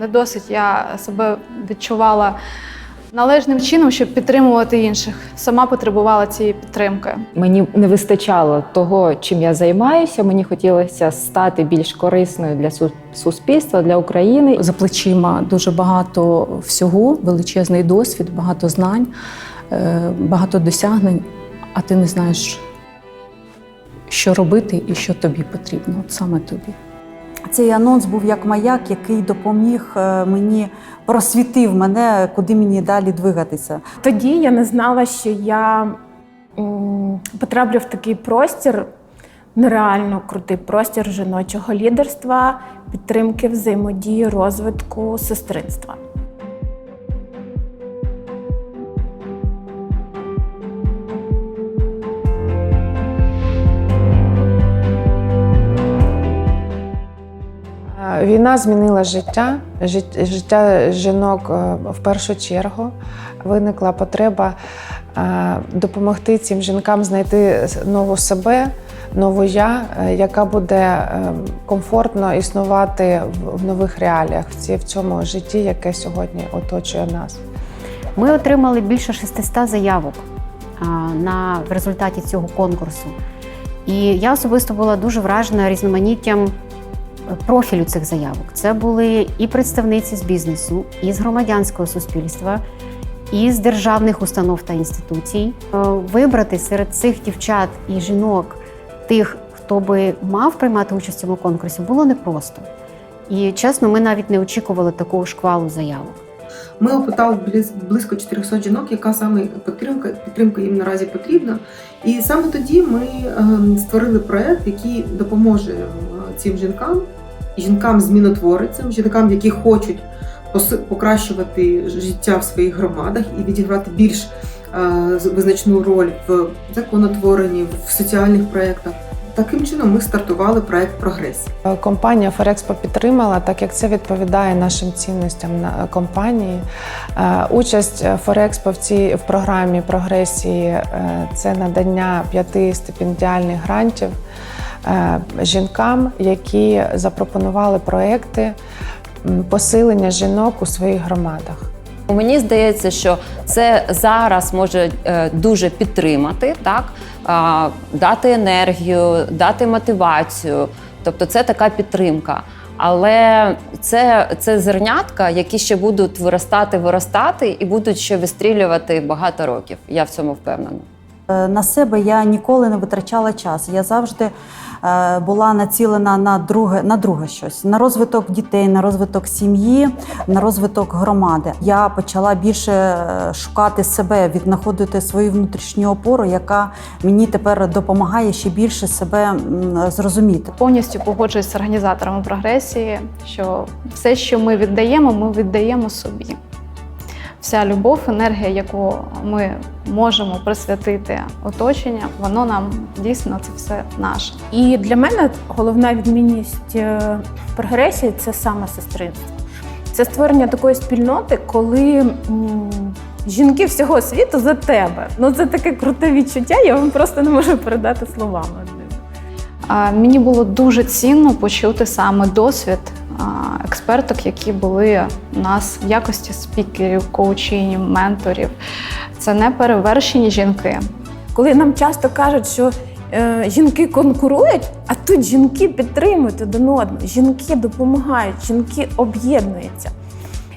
Не досить я себе відчувала належним чином, щоб підтримувати інших. Сама потребувала цієї підтримки. Мені не вистачало того, чим я займаюся. Мені хотілося стати більш корисною для суспільства, для України. За плечима дуже багато всього, величезний досвід, багато знань, е, багато досягнень, а ти не знаєш, що робити і що тобі потрібно, от саме тобі. Цей анонс був як маяк, який допоміг е, мені, просвітив мене, куди мені далі двигатися. Тоді я не знала, що я потраплю в такий простір, нереально крутий простір жіночого лідерства, підтримки, взаємодії, розвитку, сестринства. Війна змінила життя, життя жінок е, в першу чергу. Виникла потреба е, допомогти цим жінкам знайти нову себе, нову я, е, яка буде комфортно існувати в- нових реаліях в цьому житті, яке сьогодні оточує нас. Ми отримали більше 600 заявок на в результаті цього конкурсу. І я особисто була дуже вражена різноманіттям профілю цих заявок. Це були і представниці з бізнесу, і з громадянського суспільства, і з державних установ та інституцій. Е, Вибрати серед цих дівчат і жінок тих, хто би мав приймати участь в цьому конкурсі, було непросто. І чесно, ми навіть не очікували такого шквалу заявок. Ми опитали близько 400 жінок, яка саме підтримка, підтримка їм наразі потрібна. І саме тоді ми ем, створили проект, який допоможе е, цим жінкам, жінкам змінотворицям, жінкам, які хочуть покращувати життя в своїх громадах і відіграти більш е, визначну роль в законотворенні, в соціальних проєктах. Таким чином ми стартували проект Прогрес. Компанія Форекспо підтримала, так як це відповідає нашим цінностям на е, компанії. Е, Участь Форекспо в цій в програмі прогресії це надання п'яти стипендіальних грантів жінкам, які запропонували проекти посилення жінок у своїх громадах. Мені здається, що це зараз може е, дуже підтримати, так дати енергію, дати мотивацію. Тобто, це така підтримка. Але це, це зернятка, які ще будуть виростати, виростати і будуть ще вистрілювати багато років. Я в цьому впевнена. Е, На себе я ніколи не витрачала час. Я завжди е, була націлена на друге, на друге щось, на розвиток дітей, на розвиток сім'ї, на розвиток громади. Я почала більше е, шукати себе, віднаходити свою внутрішню опору, яка мені тепер допомагає ще більше себе зрозуміти. Повністю погоджуюсь з організаторами прогресії, що все, що ми віддаємо, ми віддаємо собі. Вся любов, енергія, яку ми можемо присвятити оточення, воно нам дійсно це все наше. І для мене головна відмінність е, прогресії це саме сестринство. Це створення такої спільноти, коли жінки всього світу за тебе. Ну це таке круте відчуття, я вам просто не можу передати словами. Мені було дуже цінно почути саме досвід експерток, які були у нас в якості спікерів, коучів, менторів. Це не перевершені жінки. Коли нам часто кажуть, що е, жінки конкурують, а тут жінки підтримують один одного, жінки допомагають, жінки об'єднуються.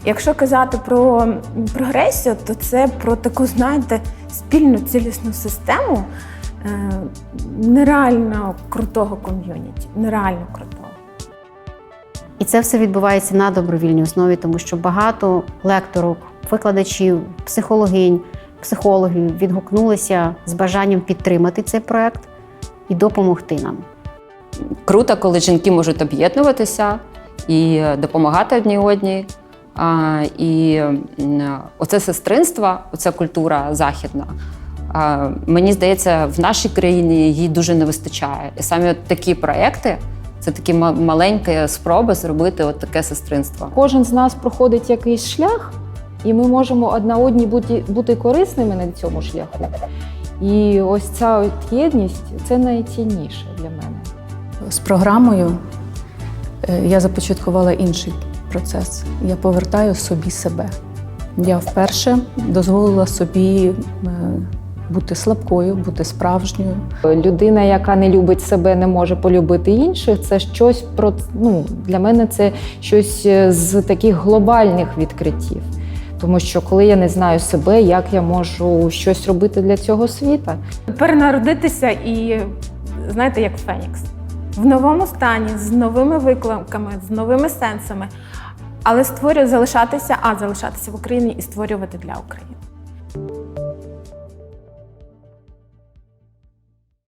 Якщо казати про прогресію, то це про таку, знаєте, спільну цілісну систему е, нереально крутого ком'юніті, нереально крутого. І це все відбувається на добровільній основі, тому що багато лекторок, викладачів, психологинь, психологів відгукнулися з бажанням підтримати цей проект і допомогти нам. Круто, коли жінки можуть об'єднуватися і допомагати одній одній. А, і оце сестринство, оця культура західна. а, Мені здається, в нашій країні їй дуже не вистачає. І саме такі проекти це такі ма- маленькі спроби зробити от таке сестринство. Кожен з нас проходить якийсь шлях, і ми можемо одна одній бути, бути корисними на цьому шляху. І ось ця от єдність це найцінніше для мене. З програмою е, я започаткувала інший процес. Я повертаю собі себе. Я вперше дозволила собі е, бути слабкою, бути справжньою. Людина, яка не любить себе, не може полюбити інших. Це щось про ну для мене це щось е, з таких глобальних відкриттів. Тому що коли я не знаю себе, як я можу щось робити для цього світа, перенародитися і знаєте, як Фенікс. В новому стані, з новими викликами, з новими сенсами, але створює залишатися, а залишатися в Україні і створювати для України.